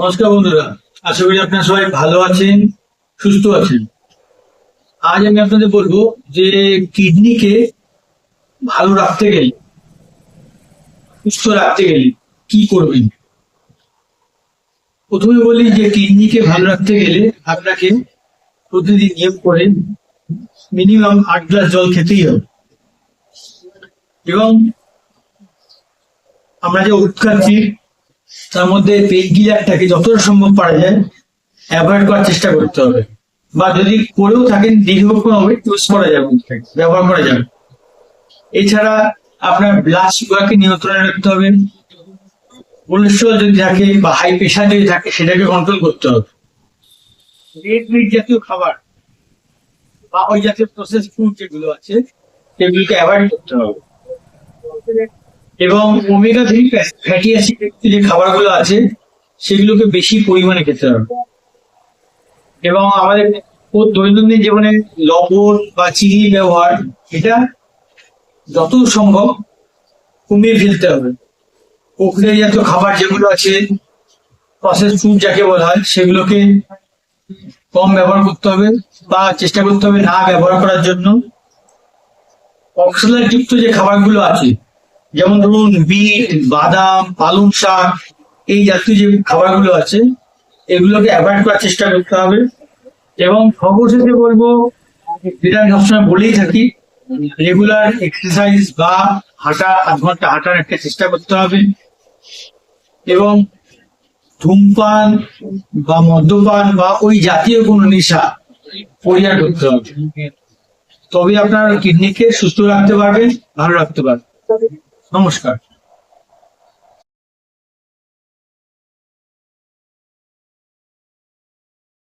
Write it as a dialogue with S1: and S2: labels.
S1: নমস্কার বন্ধুরা, আশা করি আপনারা সবাই ভালো আছেন, সুস্থ আছেন। আজ আমি আপনাদের বলব যে কিডনিকে ভালো রাখতে গেলে, সুস্থ রাখতে গেলে কি করবেন? প্রথমে বলি যে কিডনিকে ভালো রাখতে গেলে আপনাকে প্রতিদিন নিয়ম করে মিনিমাম আট গ্লাস জল খেতেই হবে। এবং আমরা যে খাচ্ছি তার মধ্যে পেন কিলারটাকে যতটা সম্ভব পারা যায়, অ্যাভয়েড করার চেষ্টা করতে হবে। বা যদি করেও থাকেন দীর্ঘক্ষণ হবে ইউজ করা যাবে, ব্যবহার করা যাবে। এছাড়া আপনার ব্লাড সুগারকে নিয়ন্ত্রণে রাখতে হবে। কোলেস্ট্রল যদি থাকে বা হাই প্রেশার যদি থাকে, সেটাকে কন্ট্রোল করতে হবে। রেড মিট জাতীয় খাবার বা ওই জাতীয় প্রসেস ফুড যেগুলো আছে, সেগুলোকে অ্যাভয়েড করতে হবে। এবং ওমেগা থ্রি ফ্যাটি অ্যাসিড যে খাবারগুলো আছে, সেগুলোকে বেশি পরিমাণে খেতে হবে। এবং আমাদের দৈনন্দিন জীবনে লবণ বা চিনি ব্যবহার, এটা যত সম্ভব কমিয়ে ফেলতে হবে। প্রক্রিয়া জাতীয় খাবার যেগুলো আছে প্রসেস ফুড যাকে বলা হয়, সেগুলোকে কম ব্যবহার করতে হবে বা চেষ্টা করতে হবে না ব্যবহার করার জন্য। অক্সিলার যুক্ত যে খাবারগুলো আছে যেমন ধরুন বিট, বাদাম, পালং শাক, এই জাতীয় যে খাবারগুলো আছে, এগুলোকে অ্যাভয়েড করার চেষ্টা করতে হবে। এবং সর্বশেষে বলব, যেটা আমি সবসময় বলেই থাকি, রেগুলার এক্সারসাইজ বা হাঁটা, আধ ঘণ্টা হাঁটার একটা চেষ্টা করতে হবে। এবং ধূমপান বা মদ্যপান বা ওই জাতীয় কোনো নেশা পরিহার করতে হবে। তবে আপনার কিডনিকে সুস্থ রাখতে পারবেন, ভালো রাখতে পারবেন। নমস্কার।